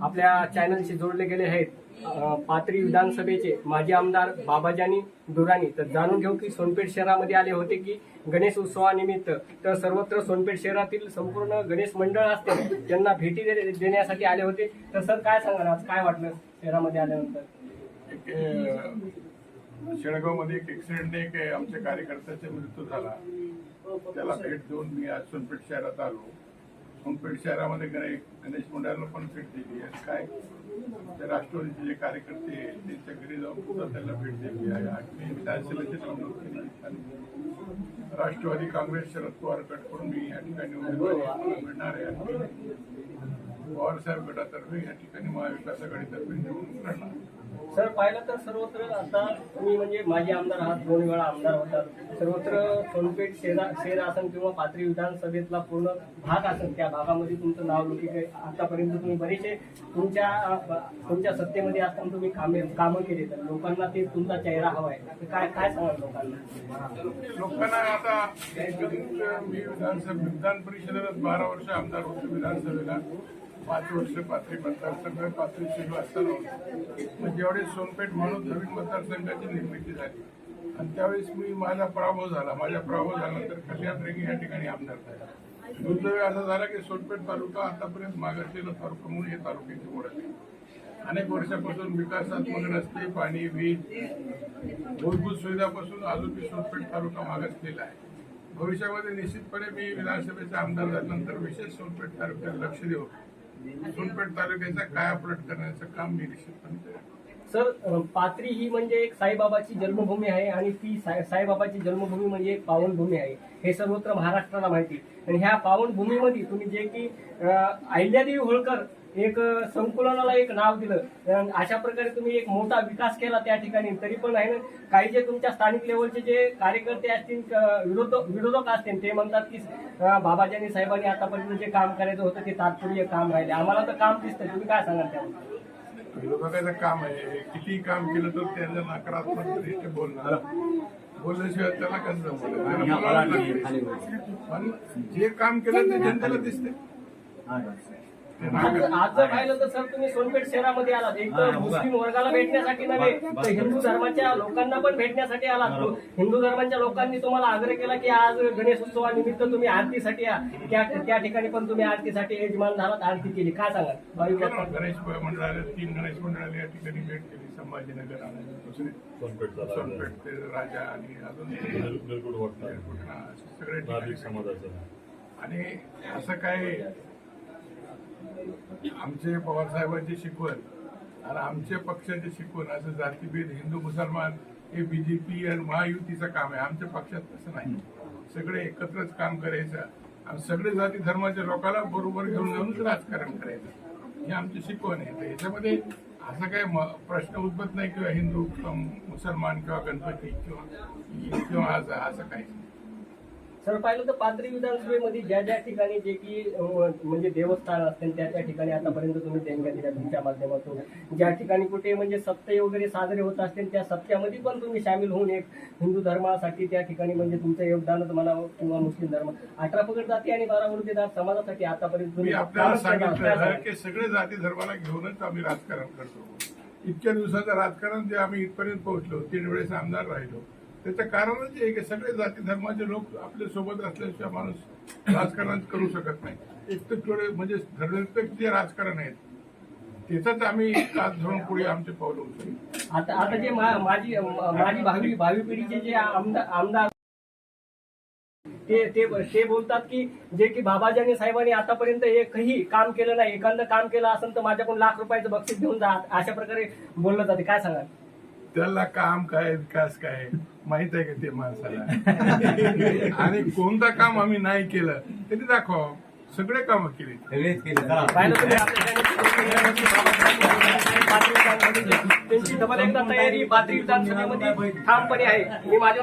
आपल्या चॅनलशी जोडले गेले आहेत पात्री विधानसभेचे माजी आमदार बाबाजानी दुराणी तर जाणून घेऊ की सोनपेठ शहरामध्ये आले होते की गणेश उत्सवानिमित्त तर सर्वत्र सोनपेठ शहरातील संपूर्ण गणेश मंडळ असते त्यांना भेटी दे- देण्यासाठी आले होते. तर सर काय सांगाल आज? काय वाटलं शहरामध्ये आल्यानंतर? एक शेळगावमध्ये एक ऍक्सिडेंटने एक आमच्या कार्यकर्त्याचा मृत्यू झाला. त्याला भेट देऊन मी आज सोनपेठ शहरात आलो. सोनपेठ शहरामध्ये गणेश गणेश मंडळाला पण भेट दिली आहे. काय? त्या राष्ट्रवादीचे जे कार्यकर्ते त्यांच्या घरी जाऊन सुद्धा त्यांना भेट दिली आहे. आणि मी विधानसभेचे निवडणूक केली राष्ट्रवादी काँग्रेस शरद पवार गटकडून मी या ठिकाणी उमेदवारी मिळणार आहे. आणि मी पवार साहेब गटातर्फे या ठिकाणी महाविकास आघाडीतर्फे निवडणूक लढणार सर पाहिलं तर सर्वत्र आता तुम्ही म्हणजे माजी आमदार आहात दोन वेळा आमदार होतात. सर्वत्र सोनपेठ शहरा शहर असन किंवा पाथरी विधानसभेतला पूर्ण भाग असेल त्या भागामध्ये तुमचं नाव आहे. आतापर्यंत तुम्ही बरेचसे तुमच्या तुमच्या सत्तेमध्ये असताना तुम्ही कामे कामं केली तर लोकांना ते तुमचा चेहरा हवा आहे. काय काय सांगाल लोकांना? लोकांना आता मी विधानसभा विधान परिषदेला बारा वर्ष आमदार होतो विधानसभेला. पाच वर्ष पाथरी मतदारसंघ पाथरी शिरू असताना होतो. ज्यावेळेस सोनपेठ म्हणून नवीन मतदारसंघाची निर्मिती झाली. आणि त्यावेळेस मी माझा पराभव झाला. माझ्या पराभव झाल्यानंतर कल्याण रेगी या ठिकाणी आमदार झाला. दुर्दैव असं झालं की सोनपेठ तालुका आतापर्यंत मागासलेला तालुका म्हणून हे तालुक्याची ओळख आहे. अनेक वर्षापासून विकासात्मक रस्ते पाणी वीज मूलभूत सुविधापासून अजून मी सोनपेठ तालुका मागासलेला आहे. भविष्यामध्ये निश्चितपणे मी विधानसभेचा आमदार झाल्यानंतर विशेष सोनपेठ तालुक्यात लक्ष देऊ सोनपेठ तालुक्याचा कायापलट करण्याचं काम मी सर पात्री ही म्हणजे एक साईबाबाची जन्मभूमी आहे आणि ती साई साईबाबाची जन्मभूमी म्हणजे एक पावनभूमी आहे. हे सर्वत्र महाराष्ट्राला माहिती आणि ह्या पावनभूमीमध्ये तुम्ही जे की अहिल्यादेवी होळकर एक संकुलनाला एक नाव दिलं. अशा प्रकारे तुम्ही एक मोठा विकास केला त्या ठिकाणी. तरी पण आहे ना काही जे तुमच्या स्थानिक लेवलचे जे कार्यकर्ते असतील विरोध विरोधक असतील ते म्हणतात की अ, बाबाजानी साहेबांनी आतापर्यंत जे काम करायचं होतं ते तात्पुरते काम राहिले. आम्हाला तर काम दिसतंय तुम्ही काय सांगाल त्यावर विरोधकाचं काम आहे. किती काम केलं तर त्याच्या नकारात्मक दृष्टी बोलणार. बोलल्याशिवाय त्याला कसं. पण जे काम केलं ते जनतेला दिसते आज जर पाहिलं तर सर तुम्ही सोनपेठ शहरामध्ये आलात. एक तर मुस्लिम वर्गाला भेटण्यासाठी नव्हे तर हिंदू धर्माच्या लोकांना पण भेटण्यासाठी आलात हिंदू धर्माच्या लोकांनी तुम्हाला आग्रह केला की आज गणेश उत्सवानिमित्त तुम्ही आरतीसाठी या. त्या ठिकाणी पण तुम्ही आरतीसाठी यजमान झालात आरती केली. काय सांगाल? भाविकांना? गणेश मंडळाला तीन गणेश मंडळाला या ठिकाणी भेट केली. संभाजीनगर आणि दुसरे सोनपेठचा राजा सोनपेठ ते राजा आणि अजून हा, सगळे. समाजाचा. आणि असं काय आमचे पवारसाहेबांची शिकवण आणि आमच्या पक्षाची शिकवण असं जातीभेद हिंदू मुसलमान हे बीजेपी आणि महायुतीचं काम आहे. आमच्या पक्षात तसं नाही. सगळे एकत्रच काम करायचं आणि सगळे जाती धर्माच्या लोकांना बरोबर घेऊन जाऊनच राजकारण करायचं. हे आमची शिकवण आहे. तर याच्यामध्ये असं काही प्रश्न उद्भवत नाही किंवा हिंदू मुसलमान किंवा गणपती किंवा किंवा असं असं काही नाही. सर पाहिलं तर पाथरी विधानसभेमध्ये ज्या ज्या ठिकाणी जे की म्हणजे देवस्थान असतील त्या त्या ठिकाणी आतापर्यंत तुम्ही देणग्या दिल्या तुमच्या माध्यमातून ज्या ठिकाणी कुठे म्हणजे सत्ते वगैरे साजरे होत असतील त्या सत्यामध्ये पण तुम्ही सामील होऊन एक हिंदू धर्मासाठी त्या ठिकाणी म्हणजे तुमचं योगदानच म्हणा किंवा मुस्लिम धर्म अठरा पगड जाती आणि बारा वृद्धीदार समाजासाठी आतापर्यंत तुम्ही आपल्याला सांगितलं? की सगळे जाती धर्माला घेऊनच आम्ही राजकारण करतो इतक्या दिवसाचं राजकारण जे आम्ही इथपर्यंत पोहोचलो तीन वेळेस आमदार राहिलो त्याचं कारणच म्हणजे हे आहे की सगळे जाती धर्माचे लोक आपल्यासोबत असल्याशिवाय माणूस राजकारण करू शकत नाही. एक तर थोडे म्हणजे धर्मनिरपेक्ष जे राजकारण आहेत त्याचाच आम्ही काच धरून पुढे आमचे पावलं होतो आता आता जे माझी माझी भावी भावी पिढीचे जे आमदार आमदार ते ते ते बोलतात की जे की बाबाजानी साहेबांनी आतापर्यंत एकही काम केलं नाही. एखादं काम केलं असेल तर माझ्याकडून लाख रुपयाचं बक्षीस घेऊन जा अशा प्रकारे बोललं जाते. काय सांगाल? त्याला काम काय विकास काय माहीत आहे का ते माणसाला आणि कोणतं काम आम्ही नाही केलं तरी दाखवा सगळे काम केले त्यांची डबल एकदा तयारी विधानसभेमध्ये ठामपणे आहे मी माझ्या